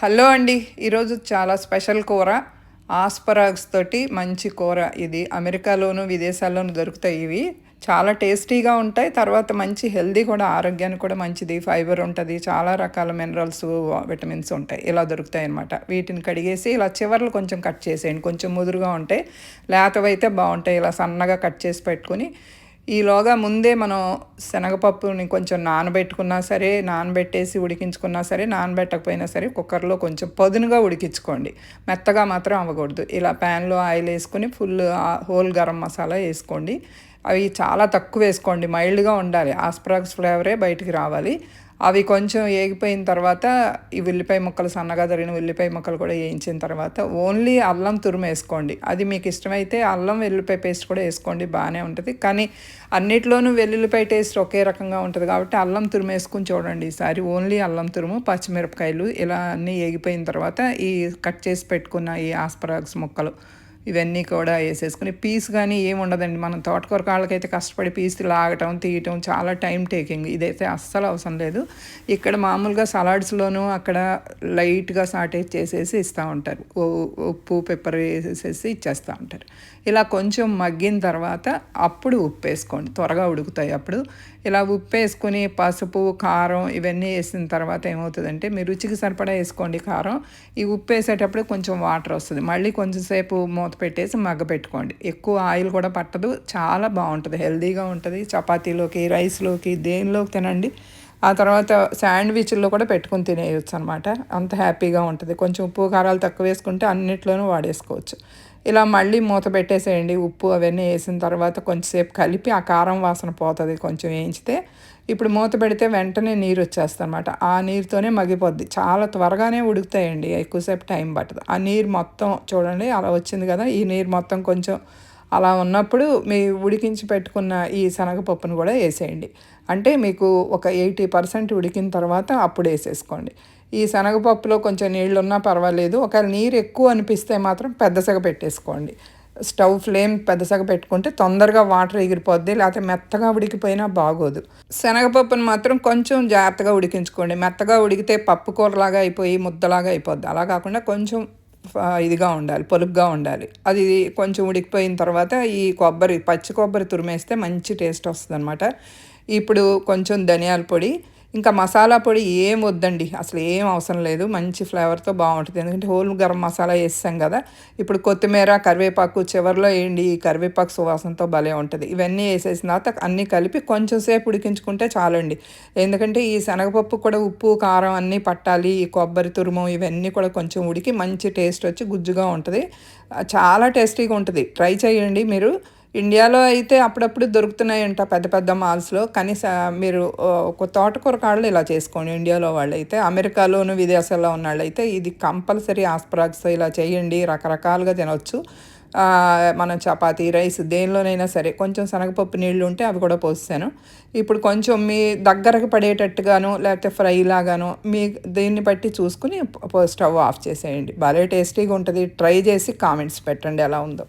Hello అండి ఈరోజు చాలా స్పెషల్ కూర ఆస్పరాగ్స్ తోటి మంచి కూర ఇది. అమెరికాలోను విదేశాల్లోనూ దొరుకుతాయి ఇవి. చాలా టేస్టీగా ఉంటాయి తర్వాత మంచి హెల్దీ కూడా ఆరోగ్యానికి కూడా మంచిది. ఫైబర్ ఉంటుంది చాలా రకాల మినరల్స్ విటమిన్స్ ఉంటాయి. ఇలా దొరుకుతాయి అనమాట వీటిని కడిగేసి ఇలా చివర్లు కొంచెం కట్ చేసేయండి. కొంచెం ముదురుగా ఉంటాయి లేతవైతే బాగుంటాయి. ఇలా సన్నగా కట్ చేసి పెట్టుకుని ఈలోగా ముందే మనం శనగపప్పుని కొంచెం నానబెట్టుకున్నా సరే నానబెట్టేసి ఉడికించుకున్నా సరే నానబెట్టకపోయినా సరే కుక్కర్లో కొంచెం పదునుగా ఉడికించుకోండి. మెత్తగా మాత్రం అవ్వకూడదు. ఇలా ప్యాన్లో ఆయిల్ వేసుకుని ఫుల్ హోల్ గరం మసాలా వేసుకోండి. అవి చాలా తక్కువ వేసుకోండి. మైల్డ్గా ఉండాలి. ఆస్ప్రాక్స్ ఫ్లేవరే బయటికి రావాలి. అవి కొంచెం ఏగిపోయిన తర్వాత ఈ ఉల్లిపాయ ముక్కలు సన్నగా తరిగిన ఉల్లిపాయ ముక్కలు కూడా వేయించిన తర్వాత ఓన్లీ అల్లం తురుము వేసుకోండి. అది మీకు ఇష్టమైతే అల్లం వెల్లుల్లిపాయ పేస్ట్ కూడా వేసుకోండి బాగానే ఉంటుంది. కానీ అన్నిట్లోనూ వెల్లుల్లిపాయ టేస్ట్ ఒకే రకంగా ఉంటుంది కాబట్టి అల్లం తురుము వేసుకుని చూడండి ఈసారి. ఓన్లీ అల్లం తురుము పచ్చిమిరపకాయలు ఇలా అన్నీ ఏగిపోయిన తర్వాత ఈ కట్ చేసి పెట్టుకున్న ఈ ఆస్పరాగ్స్ ముక్కలు ఇవన్నీ కూడా వేసేసుకుని పీస్ కానీ ఏమి ఉండదండి. మనం తోటకూర కాళ్ళకైతే కష్టపడి పీస్ లాగటం తీయటం చాలా టైం టేకింగ్. ఇదైతే అస్సలు అవసరం లేదు. ఇక్కడ మామూలుగా సలాడ్స్లోనూ అక్కడ లైట్గా సాటేజ్ చేసేసి ఇస్తూ ఉంటారు. ఉప్పు పెప్పర్ వేసేసి ఇచ్చేస్తూ ఉంటారు. ఇలా కొంచెం మగ్గిన తర్వాత అప్పుడు ఉప్పు వేసుకోండి త్వరగా ఉడుకుతాయి అప్పుడు. ఇలా ఉప్పు వేసుకొని పసుపు కారం ఇవన్నీ వేసిన తర్వాత ఏమవుతుందంటే మీ రుచికి సరిపడా వేసుకోండి కారం. ఈ ఉప్పు వేసేటప్పుడు కొంచెం వాటర్ వస్తుంది. మళ్ళీ కొంచెం సేపు మూత పెట్టేసి మగ్గ పెట్టుకోండి. ఎక్కువ ఆయిల్ కూడా పట్టదు. చాలా బాగుంటుంది. హెల్దీగా ఉంటుంది. చపాతీలోకి రైస్లోకి దేనిలోకి తినండి. ఆ తర్వాత శాండ్విచ్ల్లో కూడా పెట్టుకుని తినేయచ్చు అనమాట అంత హ్యాపీగా ఉంటుంది. కొంచెం ఉప్పు కారాలు తక్కువ వేసుకుంటే అన్నిట్లోనూ వాడేసుకోవచ్చు. ఇలా మళ్ళీ మూత పెట్టేసేయండి. ఉప్పు అవన్నీ వేసిన తర్వాత కొంచెంసేపు కలిపి ఆ కారం వాసన పోతుంది కొంచెం వేయించితే. ఇప్పుడు మూత పెడితే వెంటనే నీరు వచ్చేస్తుంది అనమాట ఆ నీరుతోనే మగ్గిపోద్ది. చాలా త్వరగానే ఉడుకుతాయండి. ఎక్కువసేపు టైం పట్టదు. ఆ నీరు మొత్తం చూడండి అలా వచ్చింది కదా. ఈ నీరు మొత్తం కొంచెం అలా ఉన్నప్పుడు మీ ఉడికించి పెట్టుకున్న ఈ శనగపప్పును కూడా వేసేయండి. అంటే మీకు ఒక ఎయిటీ పర్సెంట్ ఉడికిన తర్వాత అప్పుడు వేసేసుకోండి. ఈ శనగపప్పులో కొంచెం నీళ్ళు ఉన్నా పర్వాలేదు. ఒకవేళ నీరు ఎక్కువ అనిపిస్తే మాత్రం పెద్దసగ పెట్టేసుకోండి. స్టవ్ ఫ్లేమ్ పెద్దసగ పెట్టుకుంటే తొందరగా వాటర్ ఎగిరిపోద్ది లేకపోతే మెత్తగా ఉడికిపోయినా బాగోదు. శనగపప్పును మాత్రం కొంచెం జాగ్రత్తగా ఉడికించుకోండి. మెత్తగా ఉడికితే పప్పు కూరలాగా అయిపోయి ముద్దలాగా అయిపోద్ది. అలా కాకుండా కొంచెం ఇదిగా ఉండాలి పొలుగ్గా ఉండాలి. అది కొంచెం ఉడికిపోయిన తర్వాత ఈ కొబ్బరి పచ్చి కొబ్బరి తురిమేస్తే మంచి టేస్ట్ వస్తుంది అనమాట ఇప్పుడు కొంచెం ధనియాల పొడి ఇంకా మసాలా పొడి ఏం వద్దండి. అసలు ఏం అవసరం లేదు. మంచి ఫ్లేవర్తో బాగుంటుంది. ఎందుకంటే హోల్ గరం మసాలా వేస్తాం కదా. ఇప్పుడు కొత్తిమీర కరివేపాకు చివరిలో వేయండి. ఈ కరివేపాకు సువాసనతో భలే ఉంటుంది. ఇవన్నీ వేసేసిన తర్వాత అన్నీ కలిపి కొంచెం సేపు ఉడికించుకుంటే చాలండి. ఎందుకంటే ఈ శనగపప్పు కూడా ఉప్పు కారం అన్నీ పట్టాలి. ఈ కొబ్బరి తురుము ఇవన్నీ కూడా కొంచెం ఉడికి మంచి టేస్ట్ వచ్చి గుజ్జుగా ఉంటుంది. చాలా టేస్టీగా ఉంటుంది. ట్రై చేయండి మీరు. ఇండియాలో అయితే అప్పుడప్పుడు దొరుకుతున్నాయంట పెద్ద పెద్ద మాల్స్లో. కానీ మీరు ఒక తోటకూర కాళ్ళు ఇలా చేసుకోండి ఇండియాలో వాళ్ళైతే. అమెరికాలోను విదేశాల్లో ఉన్న వాళ్ళు ఇది కంపల్సరీ ఆస్పరాగ్స్ ఇలా చేయండి రకరకాలుగా తినవచ్చు మనం చపాతీ రైస్ దేనిలోనైనా సరే కొంచెం శనగపప్పు నీళ్ళు ఉంటే అవి కూడా పోస్తాను. ఇప్పుడు కొంచెం మీ దగ్గరకు పడేటట్టుగాను లేకపోతే ఫ్రై లాగాను మీ దీన్ని బట్టి చూసుకుని స్టవ్ ఆఫ్ చేసేయండి. భలే టేస్టీగా ఉంటుంది. ట్రై చేసి కామెంట్స్ పెట్టండి ఎలా ఉందో.